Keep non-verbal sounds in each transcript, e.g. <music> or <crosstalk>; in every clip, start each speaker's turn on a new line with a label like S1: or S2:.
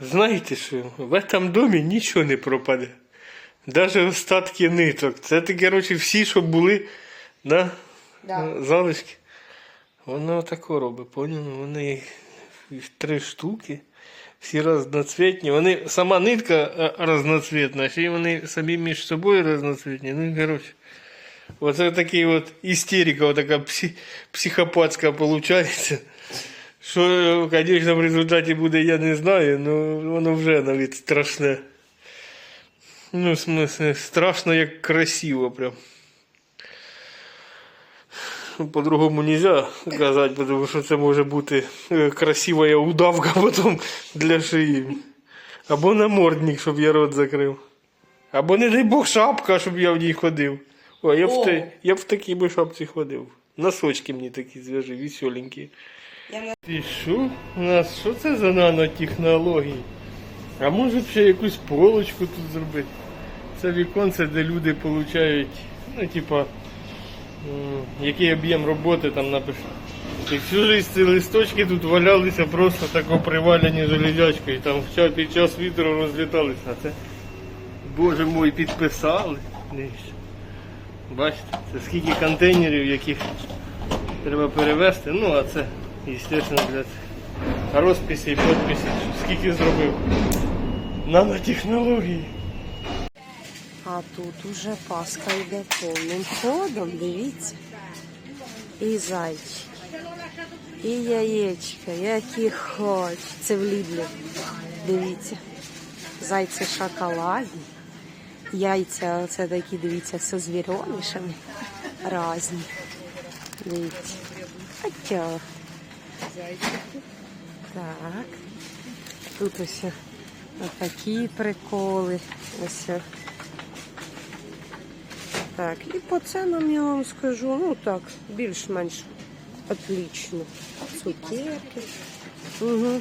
S1: Знаєте що, в этом домі нічого не пропаде. Навіть остатки ниток. Це ти, коротше, всі, що були, да?
S2: Да.
S1: залишки. Воно тако робить, поняли? Вони їх їх три штуки, всі разноцвітні. Вони, сама нитка е, разноцвітна, ще й вони самі між собою разноцвітні. Ну, і, коротше. Оце такий от істерика, така псі, психопатська виходить. Що, звісно, в результаті буде, я не знаю, але воно вже навіть страшне. Ну, в смысле, страшно, як красиво прям. Ну, По-другому нельзя казати, тому що це може бути е, красива удавка <laughs> потім для шиї. Або намордник, щоб я рот закрив. Або, не дай Бог, шапка, щоб я в ній ходив. О, я б, в, я б в такій би шапці ходив. Носочки мені такі зв'яжи, веселенькі.
S2: Я.
S1: Ти що? У нас що це за нанотехнології? А може б ще якусь полочку тут зробити? Це віконце, де люди получають, ну, типа, який об'єм роботи там напишу. І всю жизнь ці листочки тут валялися просто тако привалені железячкою. Там в час- під час вітру розліталися. А це, боже мой, підписали. Дивіться. Бачите, це скільки контейнерів, яких треба перевезти. Ну, а це, звісно, для цих розписі і підписі. Скільки зробив. Нанотехнології.
S2: А тут уже паска йде повним ходом, дивіться. І зайчик, і яєчка, які хоч. Це в Лідлі. Дивіться. Зайці шоколадні. Яйця оце такі, дивіться, со звіронішами. Разні. Дивіться. Хоча. Так. Тут ось такі приколи. Ось. Так, і по ценам я вам скажу, ну так, більш-менш отлично. Цукерки. Угу.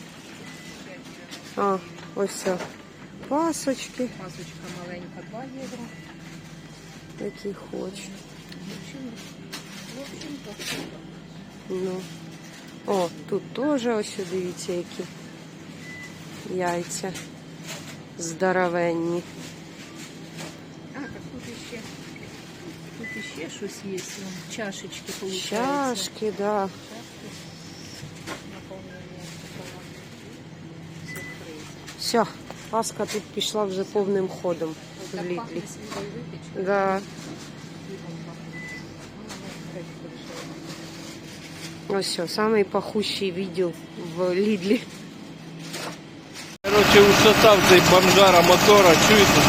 S2: А, ось пасочки,
S3: Пасочка маленька 2 євро.
S2: які хочу. Ну. О, тут теж ось дивіться, які яйця здоровенні.
S3: А, так тут іще щось є. Чашечки, виходить.
S2: Чашки, да. Все, паска тут пішла вже повним ходом в Лідлі. Да. Ось все, самий пахущий відділ в Лідлі.
S1: Короче, ушатав цей бомжара мотора, чуєте?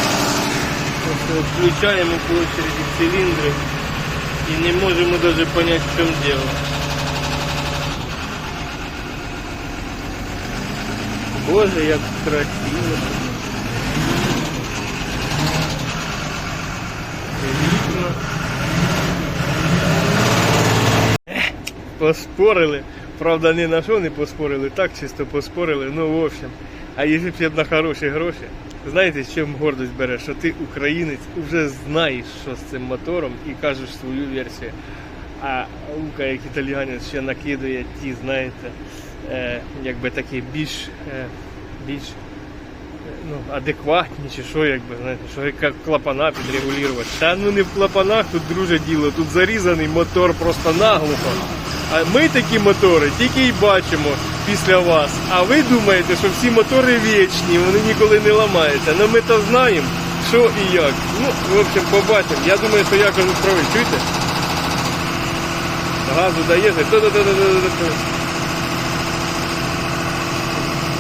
S1: Ось Включаємо по очереди циліндри і не можемо даже понять, в чому дело. Боже, як красиво. Поспорили. Правда, ні на що не поспорили, так чисто поспорили. Ну, в общем. А якщо б на хороші гроші, знаєте, з чим гордость бере? Що ти українець вже знаєш, що з цим мотором і кажеш свою версію. А Лука, як італіянець, ще накидує ті, знаєте, е, якби такі більш, е, більш е, ну, адекватні, чи що, якби, знаєте, що як клапана підрегулювати. Та ну не в клапанах тут друже діло, тут зарізаний мотор просто наглухо. А ми такі мотори тільки й бачимо після вас. А ви думаєте, що всі мотори вічні, вони ніколи не ламаються. Ну ми то знаємо, що і як. Ну, в общем, побачимо. Я думаю, що я кажу правий. Чуєте? Газу то-то-то-то-то-то.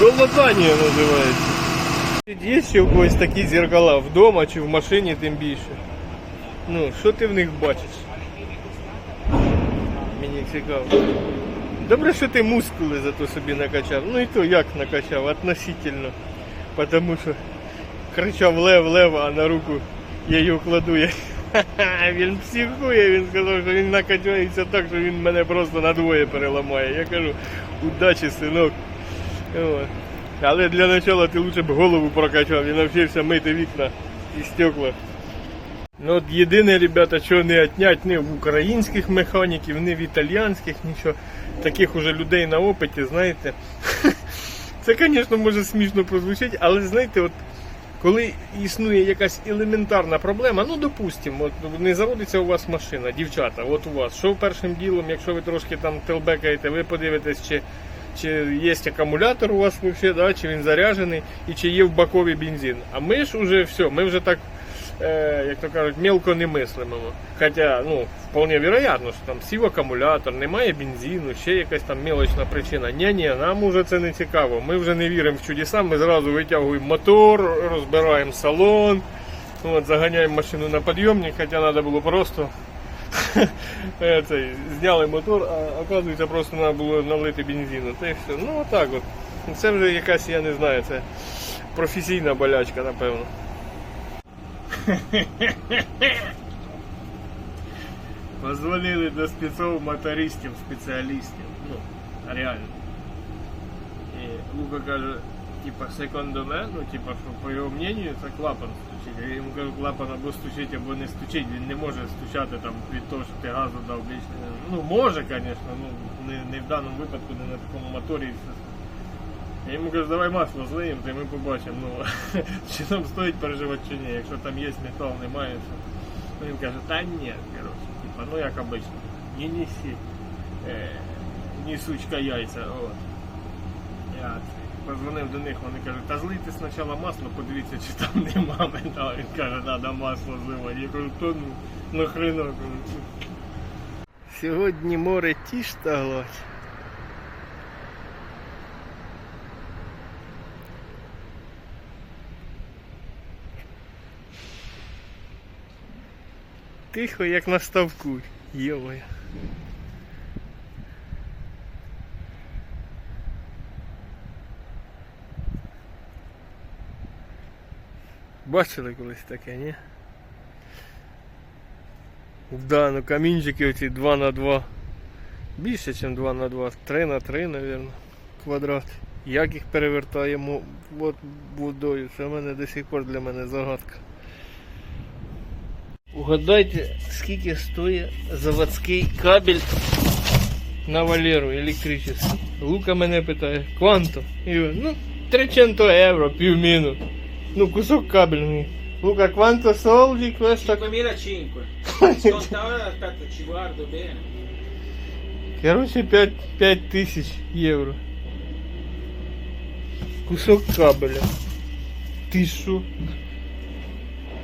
S1: Голодання називається. Є ще у когось такі зеркала вдома чи в машині, тим більше. Ну, що ти в них бачиш? Мені цікаво. Добре, що ти мускули зато собі накачав. Ну і то як накачав, относительно. Тому що кричав лев, лев, а на руку я його кладу. Я... <laughs> Він психує, він сказав, що він накачається так, що він мене просто надвоє переламає. Я кажу, удачі, синок. Але для начала ти лучше б голову прокачав і навчився мити вікна і стекла. Ну от єдине, ребята, що не отнять не в українських механіків, не в італіянських, нічого. Таких уже людей на опиті, знаєте. <laughs> Це, звісно, може смішно прозвучати, але знаєте, от коли існує якась елементарна проблема, ну допустимо, не заводиться у вас машина, дівчата, от у вас, що першим ділом, якщо ви трошки там телбекаєте, ви подивитесь, чи, чи є акумулятор у вас взагалі, да, чи він заряджений, і чи є в бакові бензин. А ми ж уже все, ми вже так, як то кажуть, мелко не мислимо. Хоча, ну, вполне вероятно, що там сів акумулятор, немає бензину, ще якась там мелочна причина. Ні-ні, нам уже це не цікаво. Ми вже не віримо в чудеса, ми зразу витягуємо мотор, розбираємо салон, от, заганяємо машину на підйомник, хоча треба було просто <laughs> е, цей, зняли мотор, а оказується просто треба було налити бензину. Та й все. Ну отак от. Це вже якась, я не знаю, це професійна болячка, напевно. <laughs> Позвонили до спецов мотористів, спеціалістів. Ну, реально. І Лука каже, типа, секондоме, ну, типа, що по його мнению, це клапан стучить. Я йому кажу, клапан або стучить, або не стучить. Він не може стучати там від того, що ти газу дав більше. Ну, може, звісно, ну, не, не в даному випадку, не на такому моторі. і все. Я йому кажу, давай масло злиємо, й ми побачимо, ну, <laughs> чи нам стоїть переживати чи ні, якщо там є метал, немає. То... Він каже, та ні, коротше, типа, ну як обично, не неси, е, ні сучка яйця. От. Я позвонив до них, вони кажуть, та злийте спочатку масло, подивіться, чи там нема металу. Він каже, треба масло зливати. Я кажу, то ну, нахрена. Сьогодні море тіш та гладь. Тихо, як на ставку. Йомаю. Бачили колись таке, ні? Да, ну камінчики оці 2 на 2 Більше, ніж 2 на 2 3 на 3, мабуть, квадрат. Як їх перевертаємо водою, це в мене до сих пор для мене загадка. Угадайте, скільки стоїть заводський кабель на Валеру електричний. Лука мене питає, кванто? І я, ну, 300 євро, півміну. Ну, кусок кабельний. Лука, quanto soldi questa
S4: 2005 scontava aspetta ci guardo bene
S1: Короче, 5, 5 тысяч евро. Кусок кабеля. Ти що?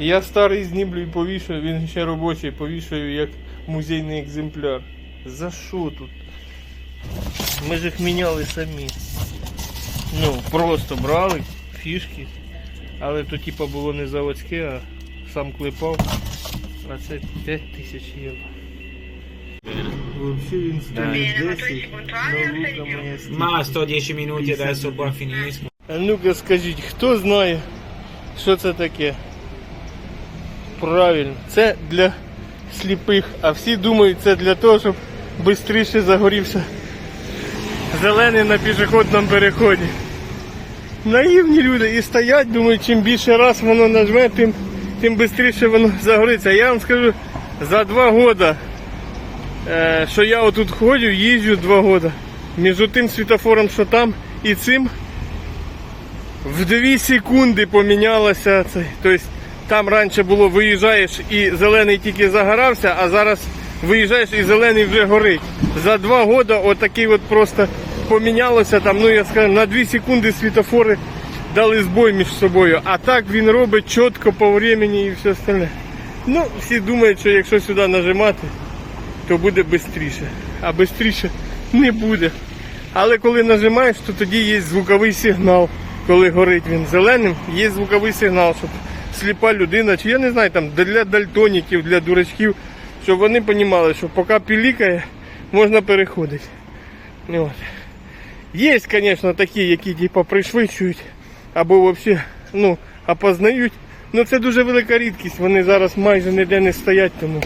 S1: Я старий зніблю і повішую, він ще робочий, повішую як музейний екземпляр. За що тут? Ми ж їх міняли самі. Ну, просто брали фішки. Але то типа було не заводське, а сам клепав. А це 5 тисяч євро. Взагалі він стоїть 10, но лука моя скільки.
S4: ma sto 10 minuti adesso qua finisco
S1: А ну-ка скажіть, хто знає, що це таке? Правильно, це для сліпих, а всі думають, це для того, щоб швидше загорівся зелений на пішохідному переході. Наївні люди і стоять, думають, чим більше раз воно нажме, тим, тим швидше воно загориться. Я вам скажу, за два роки, е, що я отут ходжу, їжджу два роки. Між тим світофором, що там, і цим в 2 секунди помінялося це. Тобто там раніше було виїжджаєш і зелений тільки загорався, а зараз виїжджаєш і зелений вже горить. За два роки отакий от просто помінялося там, ну я скажу, на 2 секунди світофори дали збой між собою. А так він робить чітко по времени і все остальне. Ну, всі думають, що якщо сюди нажимати, то буде швидше. А швидше не буде. Але коли нажимаєш, то тоді є звуковий сигнал. Коли горить він зеленим, є звуковий сигнал, щоб сліпа людина, чи я не знаю, там для дальтоніків, для дурачків, щоб вони розуміли, що поки пілікає, можна переходити. От. Є, звісно, такі, які типу, пришвидшують або взагалі ну, опознають. Ну це дуже велика рідкість, вони зараз майже ніде не стоять, тому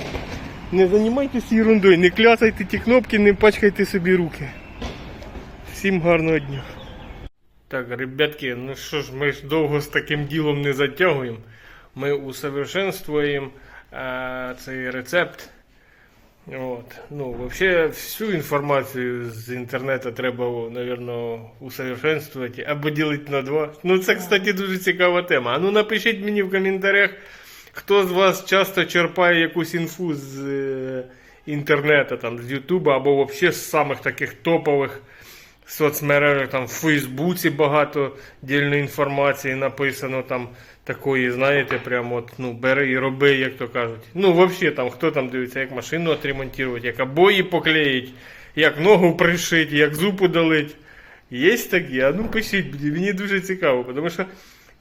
S1: не займайтеся ерундою, не кляцайте ті кнопки, не пачкайте собі руки. Всім гарного дня. Так, ребятки, ну що ж, ми ж довго з таким ділом не затягуємо. Ми усовершенствуємо е, цей рецепт. От. Ну, вообще, всю інформацію з інтернету треба, мабуть, усовершенствувати або ділити на два. Ну, це, кстати, дуже цікава тема. А ну напишіть мені в коментарях, хто з вас часто черпає якусь інфу з е, інтернету, там, з Ютуба, або взагалі з самих таких топових соцмережах, там в Фейсбуці багато дільної інформації написано там такої, знаєте, прямо от, ну, бери і роби, як то кажуть. Ну, взагалі, там, хто там дивиться, як машину отремонтувати, як обої поклеїть, як ногу пришить, як зуб удалить. Є такі, а ну пишіть, мені, мені дуже цікаво, тому що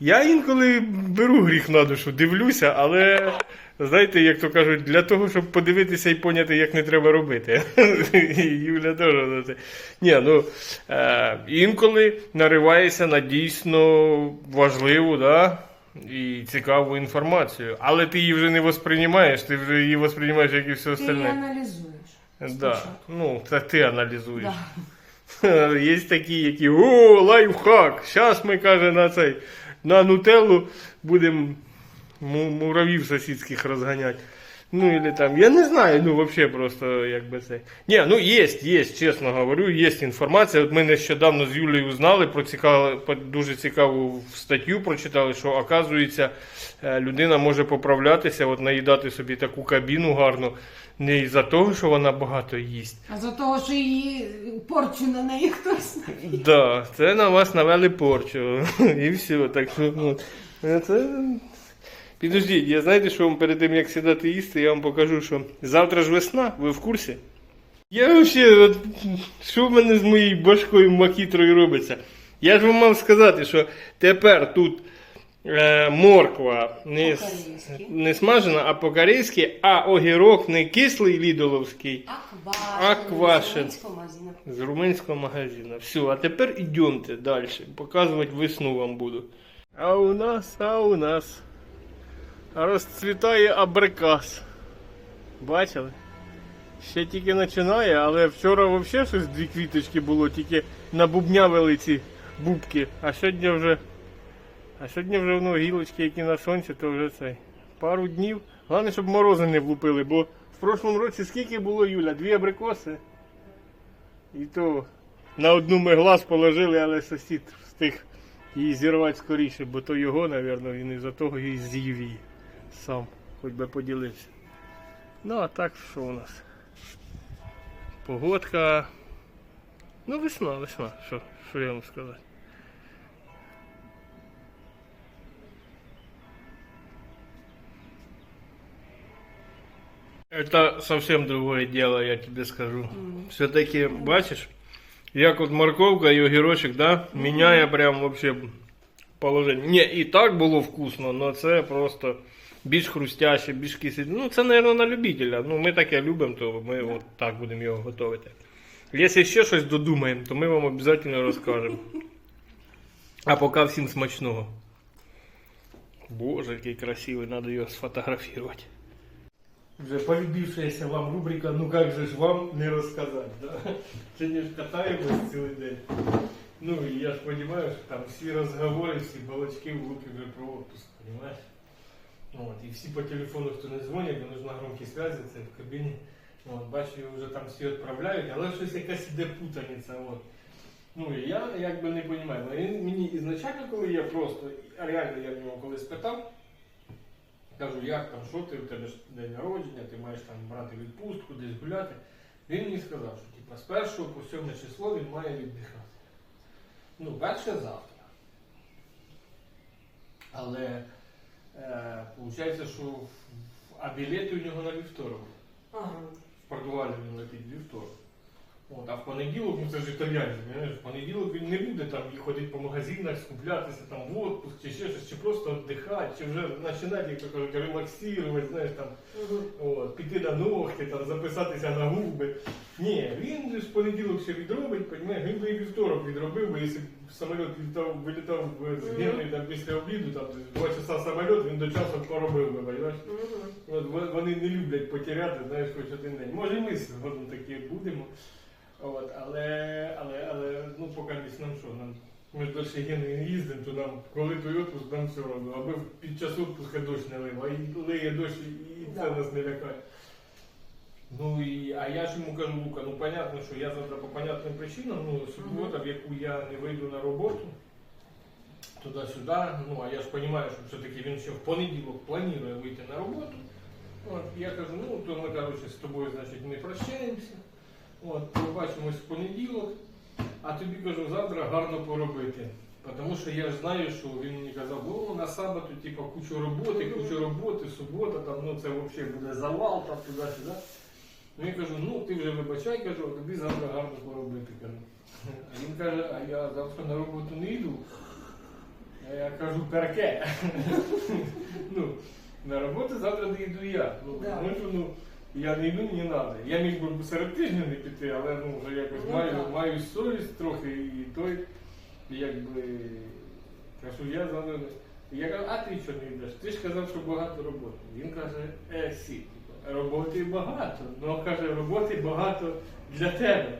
S1: я інколи беру гріх на душу, дивлюся, але знаєте, як то кажуть, для того, щоб подивитися і поняти, як не треба робити. <laughs> Юля теж. Ні, ну е, інколи нариваєшся на дійсно важливу, да? І цікаву інформацію, але ти її вже не восприймаєш, ти вже її восприймаєш, як і все
S2: Ти її аналізуєш.
S1: Да. Ну, це ти аналізуєш. <laughs> Є такі, які о, лайфхак. Зараз ми каже на цей на нутеллу будемо муравів сусідських розганяти. Ну, или там, я не знаю, ну, вообще просто, як би це. Ні, ну, є, є, чесно говорю, є інформація. От ми нещодавно з Юлею узнали про цікаву, дуже цікаву статтю прочитали, що, оказується, е, людина може поправлятися, от наїдати собі таку кабіну гарну, не із-за того, що вона багато їсть.
S2: А за того, що її порчу на неї хтось.
S1: Да, це на вас навели порчу. І все. Так що, ну, це. Підождіть, я знаєте, що вам перед тим, як сідати їсти, я вам покажу, що завтра ж весна, ви в курсі? Я взагалі, от, що в мене з моєю башкою макітрою робиться? Я ж вам мав сказати, що тепер тут е, морква не, с-
S2: По-корейськи.
S1: не смажена, а по-корейськи, а огірок не кислий лідоловський,
S2: Аквашин.
S1: Аквашин.
S2: з українського магазину.
S1: з румунського магазину. Все, а тепер йдемте далі. Показувати весну вам буду. А у нас, а у нас розцвітає абрикас. Бачили? Ще тільки починає, але вчора взагалі щось дві квіточки було, тільки набубнявили ці бубки. А сьогодні вже. А сьогодні вже ну, гілочки, які на сонці, то вже цей. Пару днів. Головне, щоб морози не влупили, бо в прошлому році скільки було Юля? Дві абрикоси. І то на одну ми глаз положили, але сусід встиг її зірвати скоріше, бо то його, напевно, він із-за того і з'їв її сам, хоч би поділився. Ну, а так що у нас? Погодка. Ну, весна, весна, що, що я вам сказати. Это совсем другое дело, я тебе скажу. Все-таки, бачиш, як от морковка і огірочок, да, міняє прям вообще положення. Ні, і так було вкусно, але це просто більш хрустяще, більш кисень. Ну, це, мабуть, на любителя. Ну, ми таке любимо, то ми от так будемо його готувати. Якщо ще щось додумаємо, то ми вам обов'язково розкажемо. <laughs> А поки всім смачного. Боже, який красивий, треба його сфотографувати. Вже полюбившаяся вам рубрика «Ну как же ж вам не розказати?» Да? Сьогодні ж катаємось цілий день. Ну і я ж розумію, що там всі розговори, всі балачки в вже про отпуск, розумієш? От, і всі по телефону, хто не дзвонять, бо нужна громкі зв'язі, це в кабіні. От, бачу, вже там всі відправляють, але щось якась іде путаниця. От. Ну і я якби не розумію. Він мені ізначально, коли я просто, реально я в нього коли спитав, Кажу, як там, що ти, у тебе ж день народження, ти маєш там брати відпустку, десь гуляти. Він мені сказав, що типа, з 1 по 7 число він має віддихати. Ну, перше завтра. Але е, виходить, що в- а білети у нього на вівторок.
S2: Ага.
S1: В Португалію він летить вівторок. От, а в понеділок, ну це ж італіянці, в понеділок він не буде там і ходити по магазинах, скуплятися там в отпуск, чи ще щось, чи просто віддихати, чи вже починати, як то кажуть, релаксувати, знаєш, там, от, піти на ногти, там, записатися на губи. Ні, він ж в понеділок ще відробить, понімаєш, він би і вівторок відробив, бо якщо б самоліт вилітав, вилітав з Генри там, після обіду, там, два часа самоліт, він до часу поробив би, понімаєш? От вони не люблять потеряти, знаєш, хоч один день. Може і ми згодом такі будемо. От, але, але, але, ну, поки нам що, нам, ми ж Шегени не їздимо, то нам, коли той відпуск, нам все одно. Аби під час відпуску дощ не лив, а і лиє дощ, і це
S2: Да.
S1: нас не лякає. Ну і а я ж йому кажу, Лука, ну понятно, що я завтра по понятним причинам, ну субота, в яку я не вийду на роботу, туди-сюди. Ну а я ж розумію, що все-таки він ще в понеділок планує вийти на роботу. От, я кажу, ну то ми коротше, з тобою, значить, не прощаємося. От, побачимось в понеділок, а тобі кажу, завтра гарно поробити. Тому що я ж знаю, що він мені казав, о, на сабату, типу, кучу роботи, кучу роботи, субота, там, ну це взагалі буде завал, там туди-сюди. Ну я кажу, ну ти вже вибачай, кажу, а тобі завтра гарно поробити. кажу. А він каже, а я завтра на роботу не йду. А я кажу, перке. <laughs> ну, на роботу завтра не йду я. Ну,
S2: Да.
S1: тому що, ну, я не йду, мені треба. Я міг би серед тижня не піти, але ну, вже якось
S2: Ну,
S1: маю,
S2: так.
S1: маю совість трохи і той, якби. Кажу, я завтра. не- Я кажу, а ти що не йдеш? Ти ж казав, що багато роботи. Він каже, е, сі, типу, роботи багато. Ну каже, роботи багато для тебе.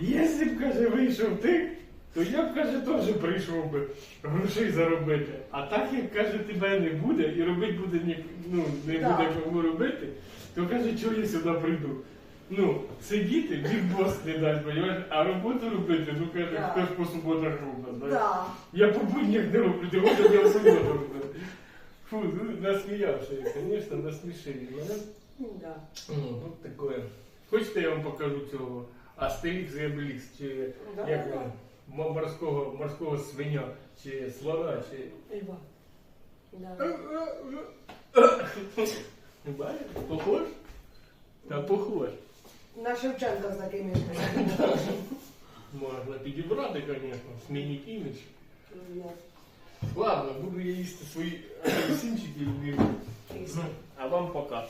S1: Якщо б каже, вийшов ти, то я б каже, теж прийшов би грошей заробити. А так як каже, тебе не буде і робити буде ні, ну, не
S2: Так.
S1: буде кому робити, то каже, чого я сюди прийду. Ну, сидіти, бігбос не дасть, розумієш, а роботу робити, ну каже,
S2: Так.
S1: хто ж по суботах робить. знаєш.
S2: Да.
S1: Я по буднях не роблю, ти можеш я в суботу роблю. Фу, ну, насміявся, я, звісно, насмішив мене.
S2: Да.
S1: Ну, от таке. Хочете, я вам покажу цього Астерікс і Обелікс, чи
S2: Да,
S1: як
S2: да.
S1: він, м- морського, морського свиня, чи слона, чи.
S2: Ива. Да.
S1: Не бачиш? Похож? Та похож.
S2: На Шевченка з такими.
S1: Можна підібрати, звісно, змінити імідж. Ладно, буду я їсти свої апельсинчики любимі. А вам пока.